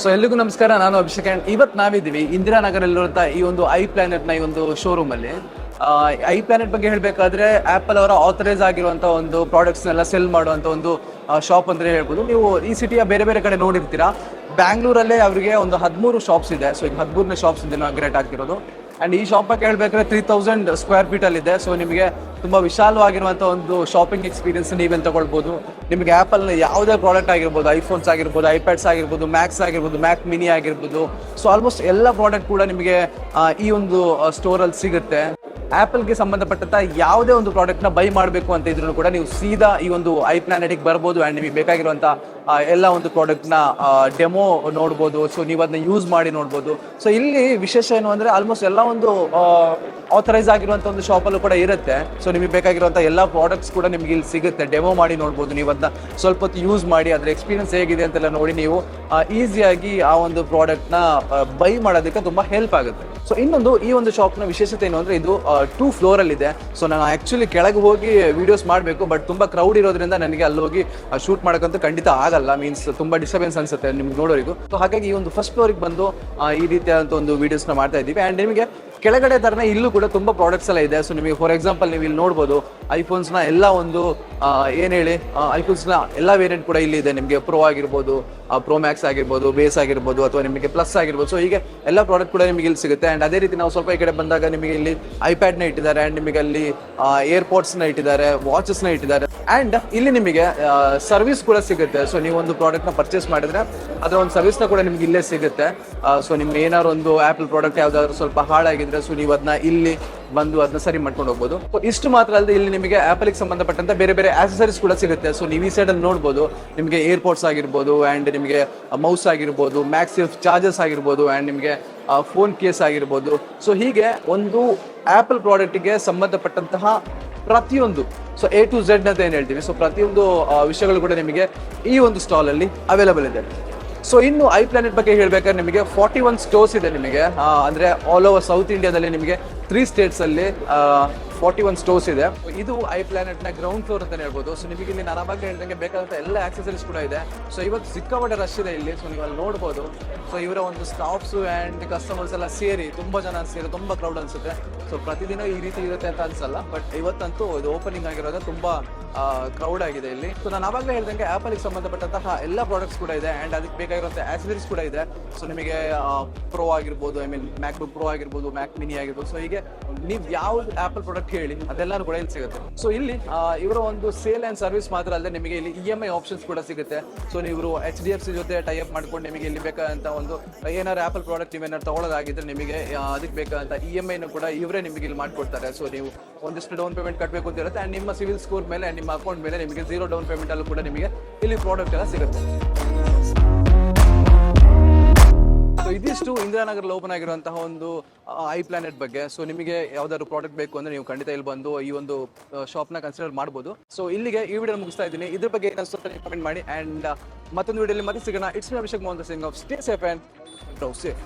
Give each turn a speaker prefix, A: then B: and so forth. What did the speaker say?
A: So ಎಲ್ಲಿಗೂ ನಮಸ್ಕಾರ. ನಾನು ಅಭಿಷೇಕ್ ಅಂಡ್ ಇವತ್ತು ನಾವಿದ್ದೀವಿ ಇಂದಿರಾನಗರಲ್ಲಿರುವಂಥ ಈ ಒಂದು ಐ ಪ್ಲಾನೆಟ್ನ ಈ ಒಂದು ಶೋರೂಮ್ ಅಲ್ಲಿ. ಐ ಪ್ಲಾನೆಟ್ ಬಗ್ಗೆ ಹೇಳಬೇಕಾದ್ರೆ ಆ್ಯಪಲ್ ಅವರ ಆಥರೈಸ್ ಆಗಿರುವಂಥ ಒಂದು ಪ್ರಾಡಕ್ಟ್ಸ್ ನೆಲ್ಲ ಸೆಲ್ ಮಾಡುವಂತ ಒಂದು ಶಾಪ್ ಅಂದ್ರೆ ಹೇಳ್ಬೋದು. ನೀವು ಈ ಸಿಟಿಯ ಬೇರೆ ಬೇರೆ ಕಡೆ ನೋಡಿರ್ತೀರಾ. ಬ್ಯಾಂಗ್ಳೂರಲ್ಲೇ ಅವರಿಗೆ ಒಂದು ಹದಿಮೂರು ಶಾಪ್ಸ್ ಇದೆ. ಸೊ ಈಗ ಹದಿಮೂರನೇ ಶಾಪ್ಸ್ ಇದೆ ಗ್ರೇಟ್ ಆಗ್ತಿರೋದು ಅಂಡ್ ಈ ಶಾಪ್ ಬಗ್ಗೆ ಹೇಳ್ಬೇಕಾದ್ರೆ ತ್ರೀ ತೌಸಂಡ್ ಸ್ಕ್ವೇರ್ ಫೀಟ್ ಅಲ್ಲಿ ಇದೆ ಸೊ ನಿಮಗೆ ತುಂಬಾ ವಿಶಾಲವಾಗಿರುವಂಥ ಒಂದು ಶಾಪಿಂಗ್ ಎಕ್ಸ್ಪೀರಿಯನ್ಸ್ ನೀವೇನು ತಗೊಳ್ಬೋದು. ನಿಮಗೆ ಆ್ಯಪಲ್ನ ಯಾವುದೇ ಪ್ರಾಡಕ್ಟ್ ಆಗಿರ್ಬೋದು ಐಫೋನ್ಸ್ ಆಗಿರ್ಬೋದು ಐಪ್ಯಾಡ್ಸ್ ಆಗಿರ್ಬೋದು ಮ್ಯಾಕ್ಸ್ ಆಗಿರ್ಬೋದು ಮ್ಯಾಕ್ ಮಿನಿ ಆಗಿರ್ಬೋದು. ಸೊ ಆಲ್ಮೋಸ್ಟ್ ಎಲ್ಲ ಪ್ರಾಡಕ್ಟ್ ಕೂಡ ನಿಮಗೆ ಈ ಒಂದು ಸ್ಟೋರಲ್ಲಿ ಸಿಗುತ್ತೆ. ಆ್ಯಪಲ್ಗೆ ಸಂಬಂಧಪಟ್ಟಂತ ಯಾವುದೇ ಒಂದು ಪ್ರಾಡಕ್ಟ್ನ ಬೈ ಮಾಡಬೇಕು ಅಂತ ಇದ್ರೂ ಕೂಡ ನೀವು ಸೀದಾ ಈ ಒಂದು ಐ ಪ್ಲಾನೆಟಿಗೆ ಬರ್ಬೋದು ಆ್ಯಂಡ್ ನಿಮಗೆ ಬೇಕಾಗಿರುವಂತ ಆ, ಎಲ್ಲ ಒಂದು ಪ್ರಾಡಕ್ಟ್ನ ಡೆಮೋ ನೋಡ್ಬೋದು. ಸೊ ನೀವು ಅದನ್ನ ಯೂಸ್ ಮಾಡಿ ನೋಡ್ಬೋದು. ಸೊ ಇಲ್ಲಿ ವಿಶೇಷ ಏನು ಅಂದರೆ ಆಲ್ಮೋಸ್ಟ್ ಎಲ್ಲ ಒಂದು ಆಥರೈಸ್ ಆಗಿರುವಂತ ಒಂದು ಶಾಪಲ್ಲೂ ಕೂಡ ಇರುತ್ತೆ. ಸೊ ನಿಮಗೆ ಬೇಕಾಗಿರುವಂಥ ಎಲ್ಲ ಪ್ರಾಡಕ್ಟ್ಸ್ ಕೂಡ ನಿಮ್ಗೆ ಇಲ್ಲಿ ಸಿಗುತ್ತೆ. ಡೆಮೋ ಮಾಡಿ ನೋಡ್ಬೋದು ನೀವು ಅದನ್ನ ಸ್ವಲ್ಪ ಹೊತ್ತು ಯೂಸ್ ಮಾಡಿ, ಅದರ ಎಕ್ಸ್ಪೀರಿಯನ್ಸ್ ಹೇಗಿದೆ ಅಂತೆಲ್ಲ ನೋಡಿ ನೀವು ಈಸಿಯಾಗಿ ಆ ಒಂದು ಪ್ರಾಡಕ್ಟ್ನ ಬೈ ಮಾಡೋದಕ್ಕೆ ತುಂಬ ಹೆಲ್ಪ್ ಆಗುತ್ತೆ. ಸೊ ಇನ್ನೊಂದು ಈ ಒಂದು ಶಾಪ್ನ ವಿಶೇಷತೆ ಏನು ಅಂದ್ರೆ ಇದು ಟೂ ಫ್ಲೋರ್ ಅಲ್ಲಿ ಇದೆ ಸೊ ನಾನು ಆ್ಯಕ್ಚುಲಿ ಕೆಳಗೆ ಹೋಗಿ ವಿಡಿಯೋಸ್ ಮಾಡಬೇಕು ಬಟ್ ತುಂಬಾ ಕ್ರೌಡ್ ಇರೋದ್ರಿಂದ ನನಗೆ ಅಲ್ಲಿ ಹೋಗಿ ಶೂಟ್ ಮಾಡೋಕ್ಕಂತೂ ಖಂಡಿತ ಆಗಲ್ಲ. ಮೀನ್ಸ್ ತುಂಬಾ ಡಿಸ್ಟರ್ಬೆನ್ಸ್ ಅನ್ಸುತ್ತೆ ನಿಮ್ಗೆ ನೋಡೋರಿಗೂ. ಸೊ ಹಾಗಾಗಿ ಈ ಒಂದು ಫಸ್ಟ್ ಫ್ಲೋರಿಗೆ ಬಂದು ಈ ರೀತಿಯಾದಂಥ ಒಂದು ವಿಡಿಯೋಸ್ನ ಮಾಡ್ತಾ ಇದ್ದೀವಿ. ಆ್ಯಂಡ್ ನಿಮಗೆ ಕೆಳಗಡೆ ಥರನೇ ಇಲ್ಲೂ ಕೂಡ ತುಂಬ ಪ್ರಾಡಕ್ಟ್ಸ್ ಎಲ್ಲ ಇದೆ. ಸೊ ನಿಮಗೆ ಫಾರ್ ಎಕ್ಸಾಂಪಲ್ ನೀವು ಇಲ್ಲಿ ನೋಡ್ಬೋದು ಐಫೋನ್ಸ್ನ ಎಲ್ಲ ಒಂದು ಏನು ಹೇಳಿ ಐಫೋನ್ಸ್ನ ಎಲ್ಲ ವೇರಿಯಂಟ್ ಕೂಡ ಇಲ್ಲಿ ಇದೆ. ನಿಮಗೆ ಪ್ರೋ ಆಗಿರ್ಬೋದು ಪ್ರೋ ಮ್ಯಾಕ್ಸ್ ಆಗಿರ್ಬೋದು ಬೇಸ್ ಆಗಿರ್ಬೋದು, ಅಥವಾ ನಿಮಗೆ ಪ್ಲಸ್ ಆಗಿರ್ಬೋದು. ಸೊ ಹೀಗೆ ಎಲ್ಲ ಪ್ರಾಡಕ್ಟ್ ಕೂಡ ನಿಮಗೆ ಇಲ್ಲಿ ಸಿಗುತ್ತೆ. ಆ್ಯಂಡ್ ಅದೇ ರೀತಿ ನಾವು ಸ್ವಲ್ಪ ಈ ಕಡೆ ಬಂದಾಗ ನಿಮಗೆ ಇಲ್ಲಿ ಐಪ್ಯಾಡ್ನ ಇಟ್ಟಿದ್ದಾರೆ. ಆ್ಯಂಡ್ ನಿಮಗೆ ಅಲ್ಲಿ ಏರ್ಪೋರ್ಟ್ಸ್ನ ಇಟ್ಟಿದ್ದಾರೆ ವಾಚಸ್ನ ಇಟ್ಟಿದ್ದಾರೆ. ಆ್ಯಂಡ್ ಇಲ್ಲಿ ನಿಮಗೆ ಸರ್ವಿಸ್ ಕೂಡ ಸಿಗುತ್ತೆ. ಸೊ ನೀವು ಒಂದು ಪ್ರಾಡಕ್ಟ್ನ ಪರ್ಚೇಸ್ ಮಾಡಿದ್ರೆ ಅದರ ಒಂದು ಸರ್ವಿಸ್ನ ಕೂಡ ನಿಮ್ಗೆ ಇಲ್ಲೇ ಸಿಗುತ್ತೆ. ಸೊ ನಿಮ್ಗೆ ಏನಾದ್ರು ಒಂದು ಆಪಲ್ ಪ್ರಾಡಕ್ಟ್ ಯಾವ್ದಾದ್ರು ಸ್ವಲ್ಪ ಹಾಳಾಗಿದ್ರೆ ಸೊ ನೀವು ಅದನ್ನ ಇಲ್ಲಿ ಬಂದು ಅದನ್ನ ಸರಿ ಮಾಡ್ಕೊಂಡು ಹೋಗ್ಬೋದು. ಇಷ್ಟು ಮಾತ್ರ ಅಲ್ಲದೆ ಇಲ್ಲಿ ನಿಮಗೆ ಆಪಲ್ಗೆ ಸಂಬಂಧಪಟ್ಟಂತ ಬೇರೆ ಬೇರೆ ಆಕ್ಸಸರೀಸ್ ಕೂಡ ಸಿಗುತ್ತೆ. ಸೊ ನೀವು ಈ ಸೈಡ್ ಅಲ್ಲಿ ನೋಡ್ಬೋದು. ನಿಮಗೆ ಏರ್ಪೋರ್ಟ್ಸ್ ಆಗಿರ್ಬೋದು ಆ್ಯಂಡ್ ನಿಮಗೆ ಮೌಸ್ ಆಗಿರ್ಬೋದು ಮ್ಯಾಕ್ಸಿಫ್ ಚಾರ್ಜಸ್ ಆಗಿರ್ಬೋದು ಆ್ಯಂಡ್ ನಿಮಗೆ ಫೋನ್ ಕೇಸ್ ಆಗಿರ್ಬೋದು. ಸೊ ಹೀಗೆ ಒಂದು ಆಪಲ್ ಪ್ರಾಡಕ್ಟಿಗೆ ಸಂಬಂಧಪಟ್ಟಂತಹ ಪ್ರತಿಯೊಂದು ಸೊ ಎ ಟು ಝೆಡ್ ಅಂತ ಏನು ಹೇಳ್ತೀವಿ? ಸೊ ಪ್ರತಿಯೊಂದು ವಿಷಯಗಳು ಕೂಡ ನಿಮಗೆ ಈ ಒಂದು ಸ್ಟಾಲ್ ಅಲ್ಲಿ ಅವೈಲಬಲ್ ಇದೆ. ಸೊ ಇನ್ನು ಐ ಪ್ಲಾನೆಟ್ ಬಗ್ಗೆ ಹೇಳ್ಬೇಕಾದ್ರೆ ನಿಮಗೆ ಫಾರ್ಟಿ ಒನ್ ಸ್ಟೋರ್ಸ್ ಇದೆ ನಿಮಗೆ. ಅಂದ್ರೆ ಆಲ್ ಓವರ್ ಸೌತ್ ಇಂಡಿಯಾದಲ್ಲಿ ನಿಮಗೆ ತ್ರೀ ಸ್ಟೇಟ್ಸ್ ಅಲ್ಲಿ ಫಾರ್ಟಿ ಒನ್ ಸ್ಟೋರ್ಸ್ ಇದೆ. ಇದು ಐ ಪ್ಲಾನೆಟ್ನ ಗ್ರೌಂಡ್ ಫ್ಲೋರ್ ಅಂತ ಹೇಳ್ಬೋದು. ಸೊ ನಿಮಗೆ ಇಲ್ಲಿ ನಾನು ಅವಾಗ ಹೇಳ್ದಂಗೆ ಬೇಕಾದಂತ ಎಲ್ಲ ಆಕ್ಸೆಸರೀಸ್ ಕೂಡ ಇದೆ. ಸೊ ಇವತ್ತು ಸಿಕ್ಕಾಪಟ್ಟೆ ರಶ್ ಇದೆ ಇಲ್ಲಿ. ಸೊ ನೀವು ಅಲ್ಲಿ ನೋಡ್ಬೋದು. ಸೊ ಇವರ ಒಂದು ಸ್ಟಾಫ್ಸ್ ಅಂಡ್ ಕಸ್ಟಮರ್ಸ್ ಎಲ್ಲ ಸೇರಿ ತುಂಬಾ ಜನ ಸೇರಿ ತುಂಬಾ ಕ್ರೌಡ್ ಅನ್ಸುತ್ತೆ. ಸೊ ಪ್ರತಿದಿನ ಈ ರೀತಿ ಇರುತ್ತೆ ಅಂತ ಅನ್ಸಲ್ಲ. ಬಟ್ ಇವತ್ತಂತೂ ಇದು ಓಪನಿಂಗ್ ಆಗಿರೋದು ತುಂಬಾ ಕ್ರೌಡ್ ಆಗಿದೆ ಇಲ್ಲಿ. ಸೊ ನಾನು ಅವಾಗಲೇ ಹೇಳ್ದಂಗೆ ಗೆ ಸಂಬಂಧಪಟ್ಟಂತಹ ಎಲ್ಲ ಪ್ರಾಡಕ್ಟ್ಸ್ ಕೂಡ ಇದೆ ಅಂಡ್ ಅದಕ್ಕೆ ಬೇಕಾಗಿರುವಂತಹ ಆಕ್ಸಸರೀಸ್ ಕೂಡ ಇದೆ. ಸೊ ನಿಮಗೆ ಪ್ರೋ ಆಗಿರ್ಬೋದು I mean MacBook Pro ಆಗಿರ್ಬೋದು ಮ್ಯಾಕ್ ಮಿನಿ ಆಗಿರ್ಬೋದು. ಸೊ ಹೀಗೆ ನೀವು ಯಾವ ಆಪಲ್ ಪ್ರಾಡಕ್ಟ್ ಹೇಳಿ, ಅದೆಲ್ಲಾನು ಕೂಡ ಇಲ್ಲಿ ಸಿಗುತ್ತೆ. ಸೊ ಇಲ್ಲಿ ಇವರ ಒಂದು ಸೇಲ್ ಅಂಡ್ ಸರ್ವಿಸ್ ಮಾತ್ರ ಅಲ್ಲದೆ ನಿಮಗೆ ಇಲ್ಲಿ ಇ ಎಂ ಐ ಆಪ್ಷನ್ಸ್ ಕೂಡ ಸಿಗುತ್ತೆ. ಸೊ ನೀವು ಎಚ್ ಡಿ ಎಫ್ ಸಿ ಜೊತೆ ಟೈ ಅಪ್ ಮಾಡ್ಕೊಂಡು ನಿಮಗೆ ಇಲ್ಲಿ ಬೇಕಾದಂತ ಒಂದು ಏನಾದ್ರು ಆಪಲ್ ಪ್ರಾಡಕ್ಟ್ ನೀವೇನಾದ್ರು ತಗೊಳ್ಳೋದಾಗಿದ್ರೆ ನಿಮಗೆ ಅದಕ್ಕೆ ಬೇಕಾದಂತ ಇ ಎಂ ಐನು ಕೂಡ ಇವರೇ ನಿಮಗೆ ಇಲ್ಲಿ ಮಾಡ್ಕೊಡ್ತಾರೆ. ಸೊ ನೀವು ಒಂದಿಷ್ಟು ಡೌನ್ ಪೇಮೆಂಟ್ ಕಟ್ಟಬೇಕು ಅಂತ ಇರುತ್ತೆ ಅಂಡ್ ನಿಮ್ಮ ಸಿವಿಲ್ ಸ್ಕೋರ್ ಮೇಲೆ and ನಿಮ್ಮ ಅಕೌಂಟ್ ಮೇಲೆ ನಿಮಗೆ ಜೀರೋ ಡೌನ್ ಪೇಮೆಂಟ್ ಅಲ್ಲೂ ಕೂಡ ನಿಮಗೆ ಇಲ್ಲಿ ಪ್ರಾಡಕ್ಟ್ ಎಲ್ಲ ಸಿಗುತ್ತೆ. ಸೊ ಇದಿಷ್ಟು ಇಂದಿರಾನಗರಲ್ಲಿ ಓಪನ್ ಆಗಿರುವಂತಹ ಒಂದು ಐ ಪ್ಲಾನೆಟ್ ಬಗ್ಗೆ. ಸೊ ನಿಮಗೆ ಯಾವ್ದಾದ್ರು ಪ್ರಾಡಕ್ಟ್ ಬೇಕು ಅಂದ್ರೆ ನೀವು ಖಂಡಿತ ಇಲ್ಲಿ ಬಂದು ಈ ಒಂದು ಶಾಪ್ನ ಕನ್ಸಿಡರ್ ಮಾಡ್ಬೋದು. ಸೊ ಇಲ್ಲಿಗೆ ಈ ವಿಡಿಯೋ ಮುಗಿಸ್ತಾ ಇದ್ದೀನಿ. ಇದ್ರ ಬಗ್ಗೆ ಏನಿಸುತ್ತೆ ಕಮೆಂಟ್ ಮಾಡಿ. ಅಂಡ್ ಮತ್ತೊಂದು ವಿಡಿಯೋಲಿ ಮತ್ತೆ ಸಿಗೋಣ. It's Abhishek Mohan Singh off stay safe and safe